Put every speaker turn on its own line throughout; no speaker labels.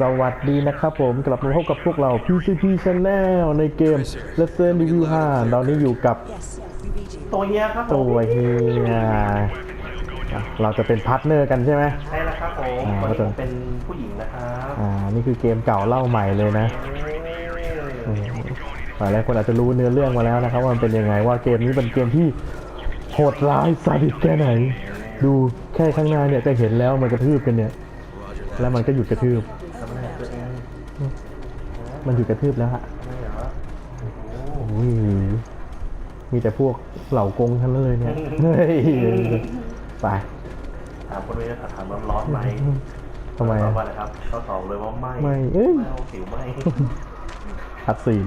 สวัสดีนะครับผมกลับมาพบกับพวกเรา PCP Channel ในเกม Resident Evil 5ตอนนี้อยู่กับ
Yes, we read you.
ตัวเฮียครับผม
ตัวเฮียอะเราจะเป็นพาร์ทเนอร์กันใช่ไหม
ใช่แล้วครับผม
อ่า
วัน
ก็
นี้
จะ
ผมเป็นผู้หญิงนะครับ
อ่านี่คือเกมเก่าเล่าใหม่เลยนะอืมหลายคนอาจจะรู้เนื้อเรื่องมาแล้วนะครับว่ามันเป็นยังไงว่าเกมนี้เป็นเกมที่โหดร้ายซาดิสแค่ไหน ดูแค่ข้างหน้าเนี่ยจะเห็นแล้วมันกระทืบกันเนี่ยแล้วมันก็หยุดกระทืบ มันหยุดกระทืบแล้วฮะ
ไม่เหรอ
โอ้ยมีแต่พวกเหล่ากงทั้งนั้นเลยเนี่ยเฮ้ยไป
ถามคนนี้นะถามร้อนร้อนไหม
ทำไม
ตอ
อะ
บว่าอะไรครับเขาตอบเลยว่าไม่
ไม่เอ้ย
เอาสิวไม่
คัดซีน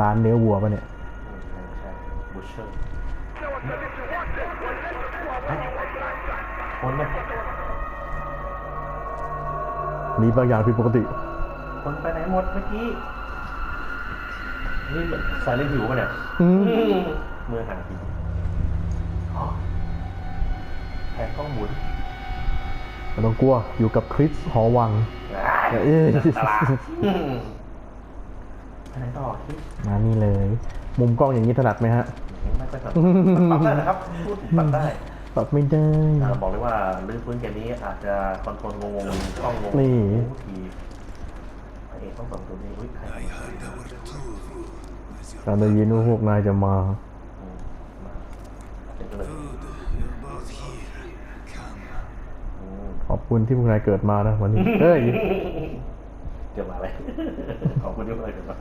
ร้านเนื้อวัวปะเนี่ย
ใช่ใช่บูชเชอร์คนไห ม
มีบางอย่างผิดปกติ
คนไปไหนหมดเมื่อกี้ นี่เหมือนสายเล่นหิวป่ะเนี่ย
อืม
เมื่อหาทีอ๋อแผนกล้องหมุน
ไม่ต้องกลัวอยู่กับคริสหอวัง เอ้ย
ตลาดไปไหนต่อคิด
มานี่เลย มุมกล้องอย่างนี้ถนัดไหมฮะ
ไม่ค่อยสับปรับได้นะครับ พูดถึงปรับได้
ปรับไม่ได้
อ่าบอกเลยว่าลื้อฟื้นเกมนี้อาจจะคอนโทรลงงๆกล้องงง
นี่
ทุกทีพระเอกต้องสองตัวนี้อุ้ยใคร
การได้ยินว่าพวกนายจะมา
อืมมาเป็นก็เลยอืม
ขอบคุณที่พวกนายเกิดมานะวันนี้ เฮ้ย
เดี๋ยวมาเลย ขอบคุณที่มาเลยเดี๋ยวมา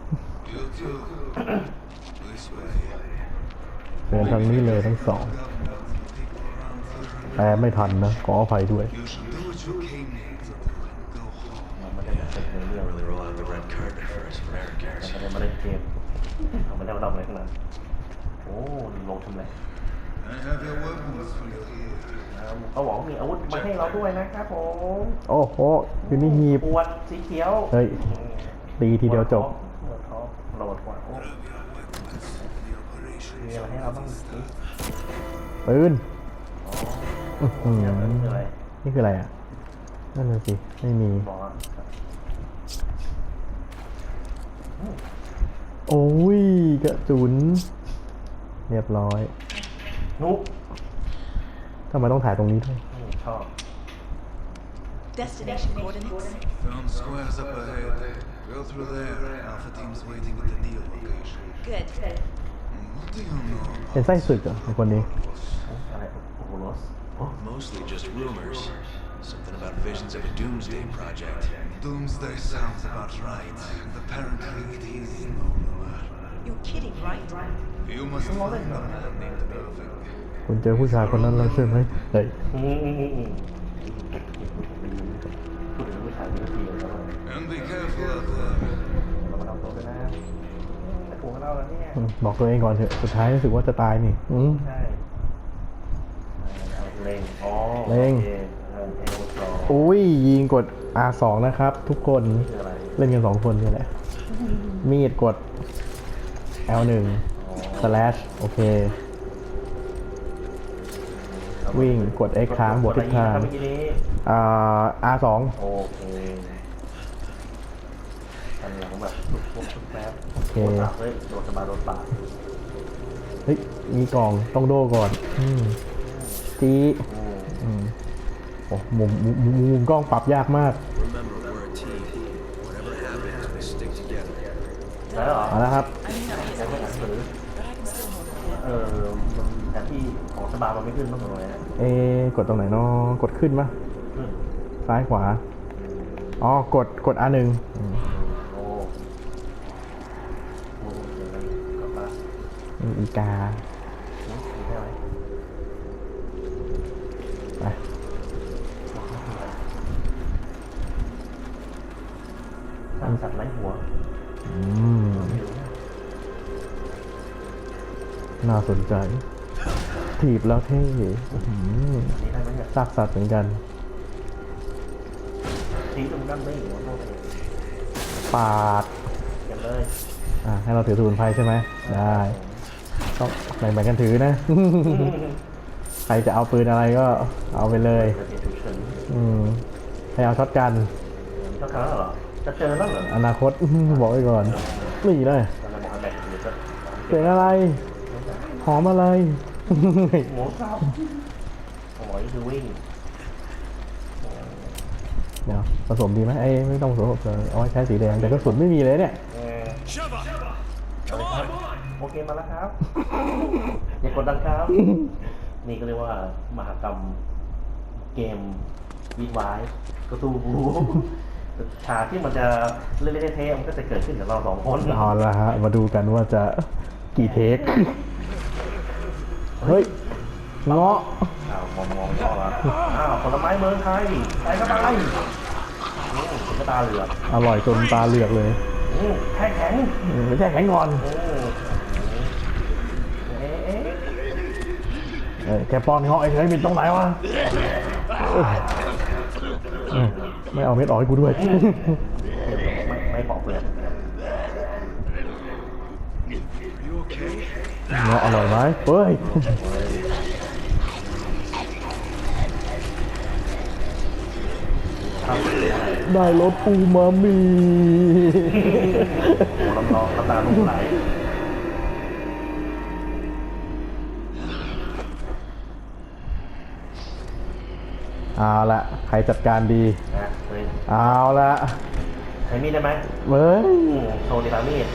เดินทางนี้เลยทั้งสอง แต่ไม่ทันนะ ขออภัยด้วย
You should do what you came here to do and go home.
เราไม่ได้มาเป็นเรื่อง
Really roll out the red carpet for us Americans.
แต่ไม่ได้มาเล่นเกมเราไม่ได้มาทำอะไรทั้งนั้นโอ้ลงทำไร
I have your weapons for you here.
เขาบอกว่ามีอาวุธมาให้เราด้วยนะครับผม
โอ้โหอยู่นี่หีบ
ปวดสีเขียว
เฮ้ย ตีทีเดียวจบ
โหลดท็อปโหลดกว่าโอ้
The operation
มีอะไรให้เราบ้างนี่
ปืน
อ๋อ
อื้อหือ
เดี๋ยวนั้นคืออะไร
นี่คืออะไรอะ นั่นน่ะสิ ไม่มี
บอกว่า
โอ้ยกระสุน เรียบร้อย
นุ๊ก
ทำไมต้องถ่ายตรงนี้ด้วย
อืมชอบ
Destination coordinates.
found squares up ahead. Go through there. Alpha team's waiting at the deal location.
Good.
What do you know
เป็นไส้ศึกเหรอไอคนนี้
อะไรโอ้โหโรส โอ้
Mostly just rumors. Something about visions of a doomsday project.
Doomsday sounds about right. And apparently it is no rumor.
You're kidding, right?
You must find a man named Irving.
คุณเจอผู้ชายคนนั้นแล้วใช่ไหมเฮ้ย
อืมอืมอืมอืมพูดถึงผู้ชายที่ทีเลยครับ
And be careful out there.
เรามาทำตัวกันนะแต่ถูกกับเราแล้วเนี่ย
อืมบอกตัวเองก่อนเถอะ สุดท้ายรู้สึกว่าจะตายนี่ อืม
ใช่ เอาเล็งอ๋อ
เล็ง
โอคเออเอลสอง
อุ้ยยิงกด R2 นะครับ ทุกคน
คืออะไร
เล่นกันสองคนนี่แหละมีดกด L1 slash โอเค วิ่งกด X ค้างบวกทิศทาง
เมื่อกี้นี้
อ่า R2
โอเคอันหลังแบบทุกพวกทุกแป๊บ
โอเค
โดนปากเฮ้ยโดนสบายโดนปาก
เฮ้ยมีกล่องต้องโดก่อน อืม จีโอ้มุมมุมมุมกล้องปรับยากมาก
Remember, we're a team. Whatever happens, we stick together.
ได้เหรอ
เอาละครับ
เออมันแผนที่ของสบายมันไม่ขึ้นต้องตรงไหนนะ
เอะกดตรงไหนเนาะกดขึ้นมะ
ขึ้น
ซ้ายขวา อ๋อ กด กดอืม
โอ้โหเดี๋ยวนั้นกลับมา
อีกา
อืมมีได้ไหม
ไป
สร้างสัตว์ไร้หัว
อืมน่าสนใจ ถีบแล้วเท่อื้อหือ
อันนี้ได้ไหมเนี่ย
ซากสัตว์เหมือนกัน
ทิ้งตรงนั้นไม่หัวโทษเอง
ปาด
กันเลย
อะให้เราถือสมุนไพรใช่ไหมได้ต้องแบ่งๆกันถือนะ ใครจะเอาปืนอะไรก็เอาไปเลย
จะเป็นฉุกเฉิน
อืมให้เอาช็อตกัน
เจ้าครั้งแล้วเหรอ จะเจอแล้วเหรอ
อนาคตบอกไว้ก่อนนี่เลย
เราจะบอกให้แบกถือจะ
เสียงอะไร หอมอะไร
หมูสับโอ้ยคือวิ่ง
เดี๋ยวผสมดีไหมไอ้ไม่ต้องผสมเลยเอาไว้ใช้สีแดงแต่กระสุนไม่มีเลยเนี่ย
เออ
Sheva!
โอเคมาแล้วครับ อย่ากดดันครับ นี่ก็เรียกว่ามหากรรมเกมวีดไวายกระตูบู ฉากที่มันจะเล่นๆเท่ๆมันก็จะเกิดขึ้นกับเราสองคน
เอาละฮะ มาดูกันว่าจะกี่เทค เฮ้ยเงาะ
อ้าวมองมองมองละอ้าวผลไม้เมืองไทยใส่เข้าไปอืมก็ตาเหลือก
อร่อยจนตาเหลือกเลย
อืมแข็งแข็ง
อืมไม่ใช่แข็งงอน
อืมเอ๊ะเอ๊ะ
เออแกป้อนเงาะไอ้เฉยมีตรงไหนวะเออ ไม่เอาเม็ดออกให้กูด้วย
ไม่ไม่ปอกเปลือก
You okay?
เงาะอร่อยไหมเฮ้ย
ครับ
ได้รสปูมามี
โอ้น้ำร้อนน้ำตาลุ่มไหล
เอาละใครจัดการดี
นะ เฮ้ย
เอาละ
ใช้มีดได้ไหม
เว้ย
อืมโชว์ดีตามีด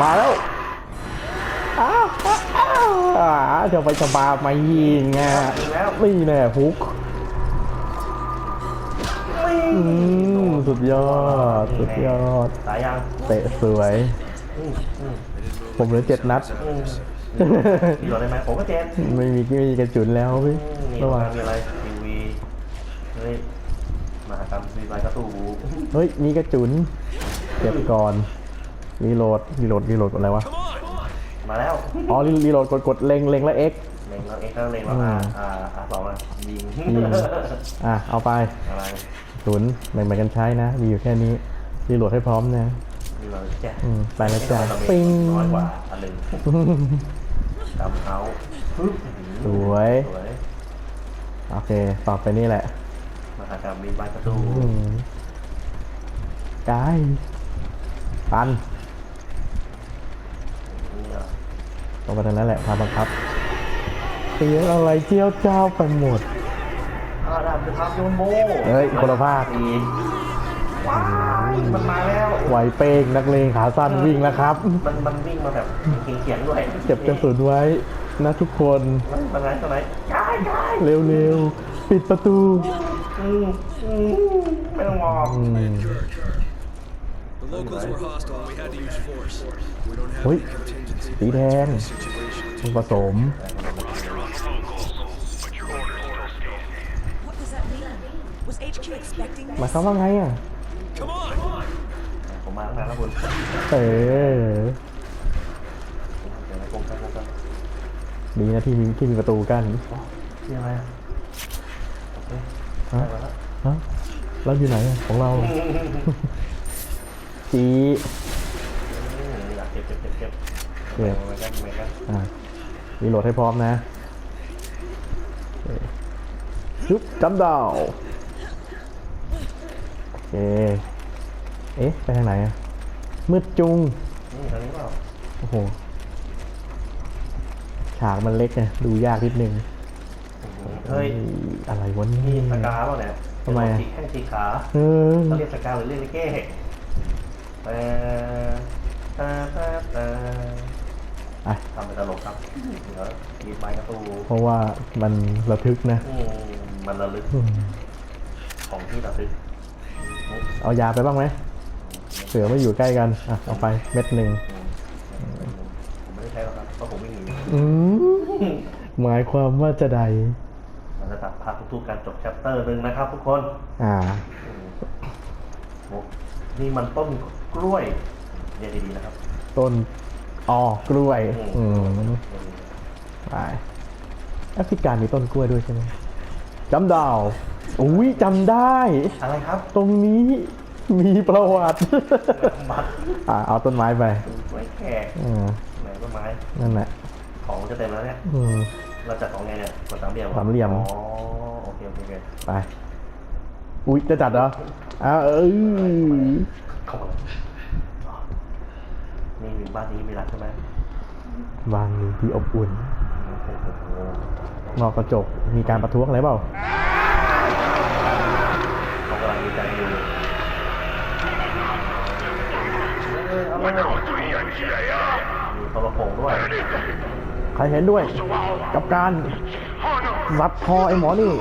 มาแล้วอ้าวอ้าวอ้าวจะไปจะบามายิงอะ
ยิงแล้ว
นี่แน่ฮุกอืมสุดยอด สุดยอด
สายยาง
เตะสวย
อืมอืม
ผมเหลือเจ็ดนัด
อืมมีหลอดได้ไหมผมก็เจน
ไม่มีไม่มีกระจุนแล้วพี่
อืมมี
ระหว่าง
มีอะไรทีวีเฮ้ยม หากรรมวีไวกระตู
เฮ้ย มีกระจุนเก็บก่อนรีโหลดรีโหลดรีโหลดอะไรวะ
Come on!
มาแล้ว
อ๋อรีรีโหลดกดกดเล็งเล็งแล้ว X
เล็งแล้วเอ็กซ์ก็เล็งแล้ว
อื
อ่ามอ่าอ่าสองอะยิง
ยิงอะเอาไป
อะไร
ศูนย์แบ่งๆกันใช้นะ มีอยู่แค่นี้รีโหลดให้พร้อมนะ
มีเราแจ้
อืมไปแล้วจ้ะ
ปิ้
ปิ้
ง
ง
น้อยกว่าอันหนึ่งกำเขาปึ๊บ
สวย
สวย
โอเค ต่อไปนี่แหละ
ม หากรรมวีไวกระตู
อืมกายปัน
นี่เหรอ
ตรงไปทางนั้นแหละพาบังคับเสียงอะไรเจียวเจ้าไปหมด
อาดามจะทำโยนโบ
เฮ้ยคนละภาค
อีกว้ายมันมาแล้ว
ไหวเป้งนักเลงขาสั้นวิ่งแล้วครับ
มันมันวิ่งมาแบบเขียงเขียงๆด้วย
เก็บกระสุนไว้นะทุกคน
มันมันไหนตัวไหนย้ายย้าย
เร็วๆ ปิดประตู
อืมอืม ไม่ต้องมอง
อืม
The locals were hostile and we had to use force. We don't have
Oi.
any contingency
สีแดง
situations.
ผสม
What does that mean? Was HQ expecting
หมาย
this?
ความว่าไงอะ
Come on!
ผมมาตั้งนานแล้วคุณ
เออ
เดี๋ยวนะกงกันกงกัน
ดีนะที่มีที่มีประตูกั้น
นี่อะไรอะโอเค
ฮะ
ได้มาแล้ว
ฮะเราอยู่ไหนอะของเราจี
อืมอยากเก็บเก็บเก็บเก็บ
เก็บ
เหมือนกันเหมือนกัน
อะรีโหลดให้พร้อมนะโอเคชุบจำดาวโอเคเอ๊ะ ไปทางไหนอะมืดจุง
นี่ทางนี้เปล่า
โอ้โห ฉากมันเล็กไงดูยากนิดนึง
เฮ้ย
อะไรวะเนี่
นี่ส
ย
กาเปล่าเนี่ย
ทำไมอะ
สีแข้งสีขา
เออ
เขาเรียกสกาหรือเรียกลิเก้แต่ตาตาตา
อะ
ทำเป็นตลกครับเดี๋ยวมีไม้กระตู
เพราะว่ามันระทึกนะ
อืมมันระลึก
อืม
ของที่ระลึก
เอายาไปบ้างไหมเสือไม่อยู่ใกล้กัน อะ เอาไปเม็ดหนึ่ง
อืมผมไม่ได้ใช้หรอกครับเพราะผมไม่มี
อืมหมายความว่าจะใด
มันจะตัดพัก ทุกๆการจบแชปเตอร์หนึ่งนะครับ ทุกคน
อ่า
อืมโอ้นี่มันต้นกล้วยเรียนดีๆนะครับ
ต้นอ๋อกล้วย อืมไปแอฟริกามีต้นกล้วยด้วยใช่ไหมจำดาวอุ้ยจำได้
อะไรครับ
ตรงนี้มีประวัติ
บัตร
อ่าเอาต้นไม้ไป
กล้วยแขก
อืม
ไหนต้นไม้
นั่นแหละ
ของจะเต็มแล้วเนี่ย
อืม
เราจัดของไงเนี่ยกดสามเหลี่ยมรอ
สามเหลี่ยม
อ๋อ โอเคโอเคเค
ไป อุ๊ย จะจัดเหรออ้าวเอ้ย
เข้ามาเลยอ๋อนี่บ้านนี้มีรักใช่ไหม
บ้านนี้ที่อบอุ่น
โอ้โห
นอกกระจกมีการประท้วงอะไรเปล่า
เขากำลังดีใจอยู่เออเอาเลยมีโทรโขงด้วย
ใครเห็นด้วย กับการรัดคอไอ้หมอนี่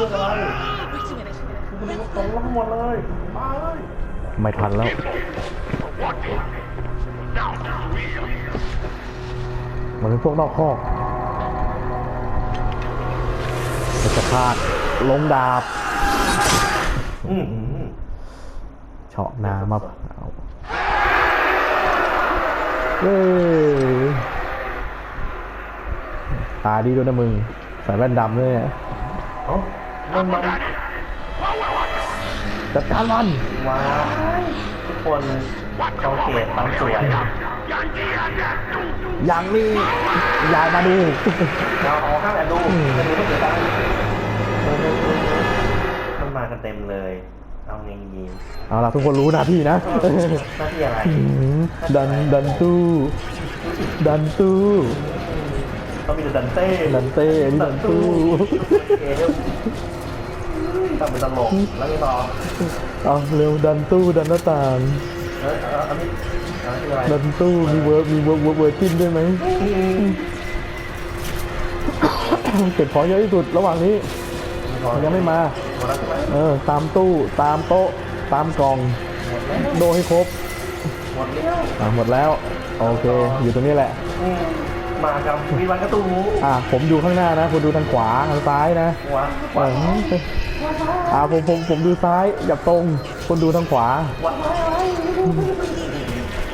พูดเรื่อะไร
Wait a minute.
คุณตรงล้มหมดเลยมาเลย
ไม่ทันแล้วมันเป็นพวกนอกคอกมันจะพาดลงดาบเฉาะนามาเอาเย้ตาดีด้วยนะมึง ใส่แว่นดำด้วยเนี่ย
มันมัน
จัดการมัน
ว้ายทุกคนเขาเกลียดความสวย
อย่างนี้ยายมาดู
เราเอาห้ามแอบดูจะดูไม่เสียตังค์เออเออเออเออมันมากันเต็มเลย เอาไงดี
เอาล่ะทุกคนรู้หน้าที่นะ
เออหน้าที่อะไร
อืมดันดันตู้ดันตู้
ต้องมีแต่ดันเต้
ดันเต้นี่ดันตู้
เอวทำเป็นตลกแล้วไงต่อ
เอาเร็วดันตู้ดันหน้าต่าง
เออเอาอันนี้อันนี้คืออะไร
ดันตู้มีเวิร์บมีเวิร์บเวิร์บเวิร์บจิ้นด้วยไหมเก็บของเยอะที่สุดระหว่างนี้ยังไม่มา
หมดแล้วใช่ไหม
เออ ตามตู้ตามโต๊ะ ตามกล่อง
หมดแล้ว
โดให้ครบ
หมดแล้ว
อะหมดแล้ว โอเค อยู่ตรงนี้แหละ
อืม มากับวีวันกระตู
อะผมดูข้างหน้านะคุณดูทางขวาทางซ้ายนะ
หัว
เอออ่าผมผมผมดูซ้ายอย่าตรงคนดูทางขวา
หัว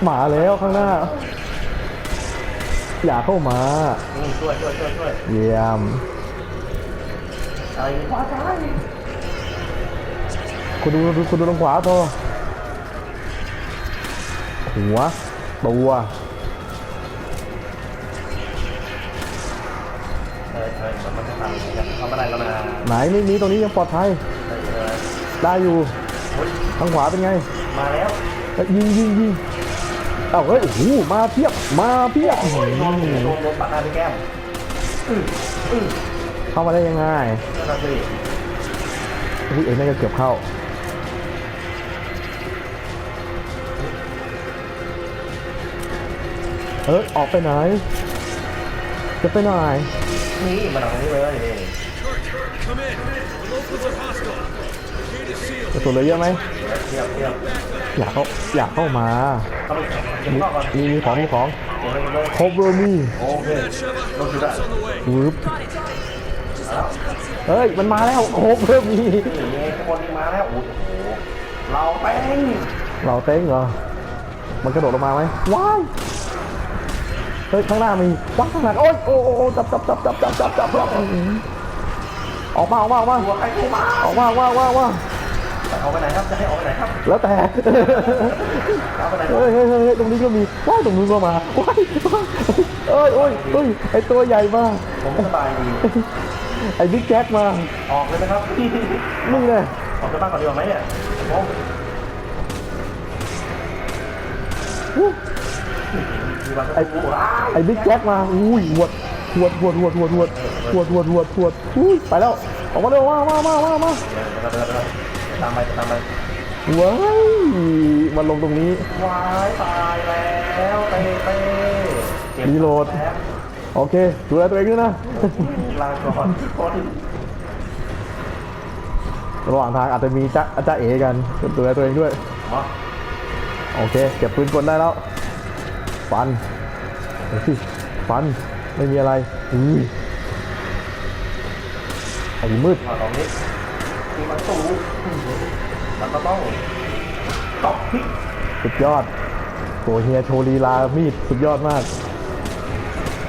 หมาแล้วข้างหน้า อย่าเข้ามา
อืมช่วยช่วยช่วยช่วย
เยี่ยม
อะไรว้าจ้าย
คุณดูคุณดูทางขวาพอหัวตัว
อย่างเงี้ยเอาไม่ได้แล้วนะ
ไหนไม่มีตรงนี้ยังปลอดภัย
เออเออ
ได้อยู่
โอ๊ย
ทางขวาเป็นไง
มาแล้ว
เอ้ยยิงยิงยิงเอ้าเฮ้ยโอ้โหมาเพียบมาเพียบ
โดนโดนโดนปัดหน้าพี่แก้มอืออือ
เข้ามาได้ยังไง
นั่นน่ะสิ
อุ้ยเอ็งน่าจะเกือบเข้าเอ้ยออกไปไหนจะไปไหน
นี่มาดักตรงนี้เลย
กระสุนเลยเยอะไหมอยากเข้าอยากเข้ามามีมีของมีของ
ครบเลย
มี่
วืบเฮ้ยมันมาแล้วคร
บเลยมี่คนมาแล้วโอ้โหเราเต้ง
เราเต้งเหรอมันกระโดดลงมาไหมว้ายเฮ้ยข้างหน้ามีว้ายข้างหลังโอ๊ยโอ้โหจับจับจับจับจับจับจับ อื้อหือออกมาออกมาออกมา
ตัวใครเข้ามา
ออกมาออกมาออกมาออกมา
จะเอาไปไหนครับจะให้ออกไปไหนครับ
แล้วแต่
เอาไปไหนครั
เฮ้
บ
ยเฮ้ยเฮ้ยเฮ้ยตรงนี้ก็มีว้ายตรงนู้นก็มาว้ายว้ายเอ้ยโอ้ยเฮ้ยไอตัวใหญ่มาก
ผมไม่สบายดี
ไอบิ๊กแจ็คมา
ออกเลยนะครับ
มึงไง
ออกจากบ้านก่อนดีกว่าไหมเนี่ยโอ้
อู้
มีวันไอ้กูอ้าย
ไอบิ๊กแจ็คมาอุ้ยหวดหวดหวดหวดหวดหวดห วดหวดหวดหวดอุ้ยไปแล้วออกมาเร็วมามามามามา
ตามไปตามไป
ว้ายมันลงตรงนี้
ว้ายตายแล้วเต้เต้
รีโหลดโอเคดูแลตัวเองด้วยนะ
ลาก่อนคน
ระหว่างทางอาจจะมีจ๊ะจ๊ะเอกันดูแลตัวเองด้วยโอเคเก็บปืนกลได้แล้วฟันฟันไม่มีอะไรอุ้ย ไอ้มืด
มาตรงนี้มีมันสูงมันก็ต้องตบพริก
สุดยอดตัวเฮียโชว์ลีลามีดสุดยอดมาก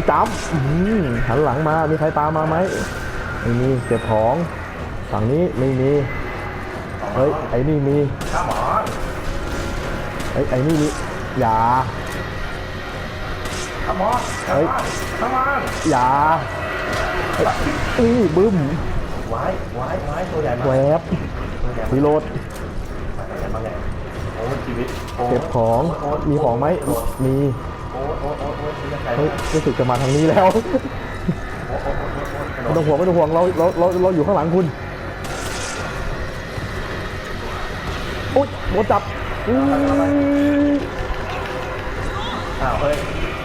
จับอื้อหือหันหลังมา มีใครตามมาไหมไม่มีเก็บของฝั่งนี้ไม่มี เฮ้ย ไอ้นี่มี
ข้ามหมอน
ไอ้ไอ้นี่มี อย่า
ข้ามหมอน
เฮ้ย
ข้ามหมอน
อย่านี่บึ้ม
ไว้ไว้ไว้ตัวใหญ่มา
แวบ
ตัวใหญ่มา
รีโหลด
มาไหนมาไงโอ้ยชีวิตโย
เก็บของ
โย
มีของไหม
โอ้ย
มี
โอ้ยโอ้ยโอ้ยโอ้ยชีวิตใจ
เฮ้ยรู้สึกจะมาทางนี้แล้ว
โอ้ยโอ้ยโอ้ยโอ้ยโอ้ย
ไม่ต้องห่วงไม่ต้องห่วงเราเราเราเราอยู่ข้างหลังคุณโอ๊ยโดนจับอื้อ
อ้าวเฮ้ย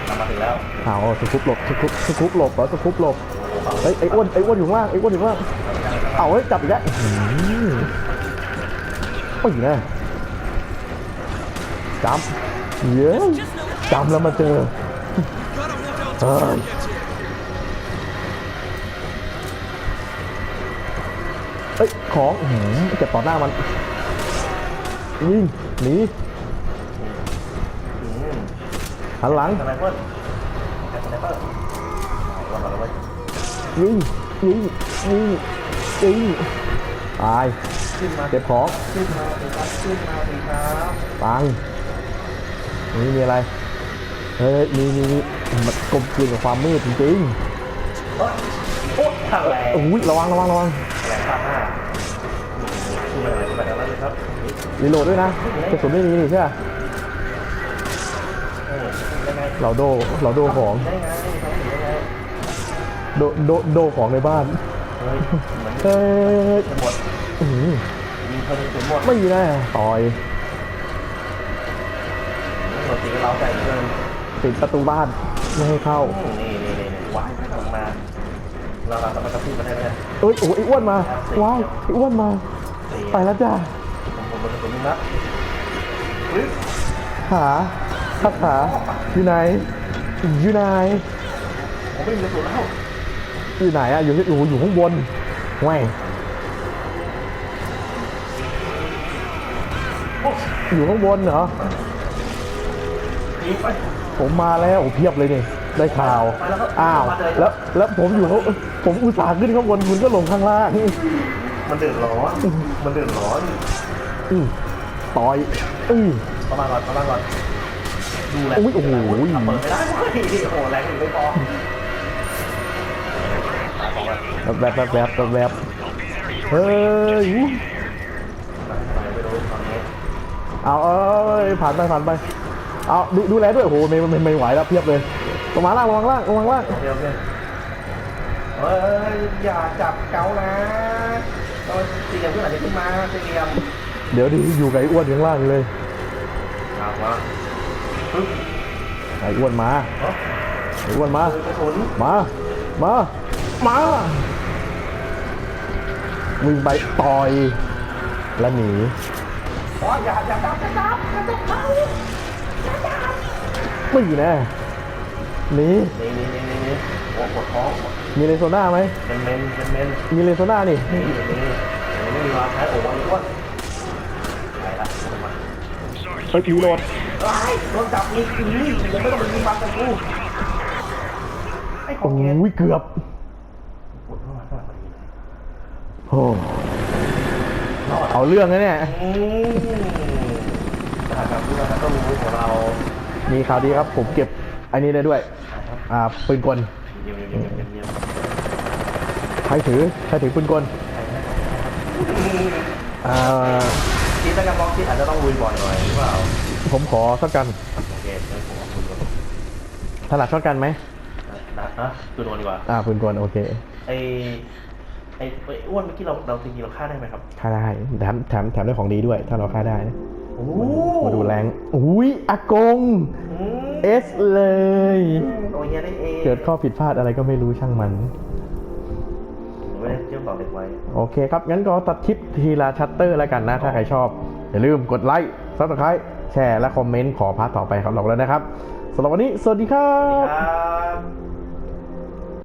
กลับมาถึงแล้ว
อ้าวสคุปหลบสคุปสคุปหลบเหรอสคุปหลบเฮ้ยไอ้อ้วนไอ้อ้วนอยู่ข้างล่างไอ้อ้วนอยู่ข้างล่าง เอาเฮ้ยจับอีกแล้วอื้อหือโอ้ยนะจำเย้ยจำแล้วมาเจอเฮ้ยเอ้ยของหือเก็บต่อหน้ามันวิ่งหนีหันหลัง
สไนเปอร์สไนเปอร์วันเราเลย
ยิงยิง ยิงยิงตาย
ขึ้นมา
เก็บของ
ขึ้นมาสิครับขึ้นมาสิครับ
ตังนี่มีอะไรเฮ้ยมีมีมีมันกลมกลืนกับความมืดจริง
โอ๊ยโอ๊ยทางแรง
ๆอุ้ยระวังระวังระวัง
แรงข้างหน้าขึ้นมาเลยขึ้นมาแล้วนะครับ
รีโหลดด้วยนะกระสุนไม่มีนี่ใช่ไหม
เออยังไง
เราโดเราโดของ
ได้ไงทำถึงได้ไง
โดโดโดของในบ้าน
เฮ้ยเหมือน
เฮ้ย
จะหมด
อื้อหือ
ยิงเขาจนหมด
ไม่แน่ต่อย
หมดสีเราใจเกิน
ปิดประตูบ้านไม่ให้เข้า
นี่นี่นี่นี่ว้ายลงมาเราเราจะมากระทืบกันได้ไหม
เอ้ยโอ้ยไอ้อ้วนมาว้ายไอ้อ้วนมาไปแล้วจ้า
ผมผมผมผมนะเฮ้ย
หาคาถาอยู่ไหนอยู่ไหน
ผมไม่มีกระสุนแล้ว
อยู่ไหนอะอยู่ที่อยู่อยู่ข้างบน หว่งอยู่ข้างบนเหรอ
ยิงไป
ผมมาแล้วโอ้เพียบเลยนี่ได้ข่าว อ้าว แล้วแล้วผมอยู่ข้างผมอุตส่าห์ขึ้นข้างบนคุณก็ลงข้างล่าง
มันเดือดร้อน มันเดือดร้อน
อื้อต่อยอื้อ
ประมาณก่อนประมาณก่อนดูแล
อุ๊ยโอ้โห
เปิดไม่ได้เว้ยโอ้โหแรงอยู่ไม่พอ
แบบแบบแบบแบบแบบเฮ้ยอู้
ไปดูตอนนี้
เอาเอ้ยผ่านไปผ่านไปเอาดูดูแลด้วยโอ้โหไม่ไม่ไม่ไหวแล้วเพียบเลยลงมาล่างลงมาล่างลงมาล่าง
โอเคโอเคเฮ้ยอย่าจับเกานะต้องเตรียมเพื่อนอาจจะขึ้นมาเตรียม
เดี๋ยวดิอยู่ไอ้อ้วนข้างล่างเลย
ครับมา
ไอ้อ้วนมาไอ้อ้วนมามามา มาวิ่งไปต่อยแล้วหนี
อ๋ออย่าอย่าจับอย่าจับอย่าจับเขา
ไม่แน่หนี
นี่นี่นี่นี่นี่โอ้ปวดท้อง
มีเลโซน่าไหม
เป็นเมนเป็นเมน
มีเลโซน่านี่
นี่นี่นี่ไม่มีวางใช้โอ้วันอ้วนไปละลงมา
เฮ้ยรีโหลด
ไอ้โดนจับนี่คือนี่ยังไม่ต้องไปยิงบังกับกูไอ้ขอ
โอ้
งเกณฑ์
ยเกือบ
ปวดเข้ามาข้างหลังพอดี
โอ้เอาเรื่องนะเนี่ย
อืมนะครับทุกท่านก็รู้ของเรา
มีข่าวดีครับ ผมเก็บอันนี้ได้ด้วย อ่าปืนกล
เยี่ยมเยี่ยมเยี่ยมเยี่ยม
ใครถือใครถือปืนกลอ่า
คิดถ้าการบล็อกที่อาจจะต้องลุยบ่อยหน่อยหรือเปล่า
ผมขอสักกัน
โอเคงั้นผมเอาปืนก่อน
ถนัดช็อตกันไหม
นะนะปืนโดนดีกว่า
อ่าปืนกลโอเค
ไอ ไอไออ้วนเมื่อกี้เราเราจริงๆเราฆ่าได้ไหมครับ
ฆ่าได้แถมแถมแถมได้ของดีด้วย ถ้าเราฆ่าได้นะ
โอ้
มาดูแรงอุ้ยอากง
อืม
เอสเลย
โอ้ยได้เอง
เกิดข้อผิดพลาดอะไรก็ไม่รู้ช่างมัน
ไม่ได้เชื่อมต่อเด็กไว้
โอเคครับ งั้นก็ตัดคลิปทีละชัตเตอร์แล้วกันนะ ถ้าใครชอบ อย่าลืมกดไลค์ซับสไครต์แชร์และคอมเมนต์ขอพาร์ทต่อไปครับหลอกแล้วนะครับสำหรับวันนี้ สวัสดีครั
สวัสดี
บ
ครับ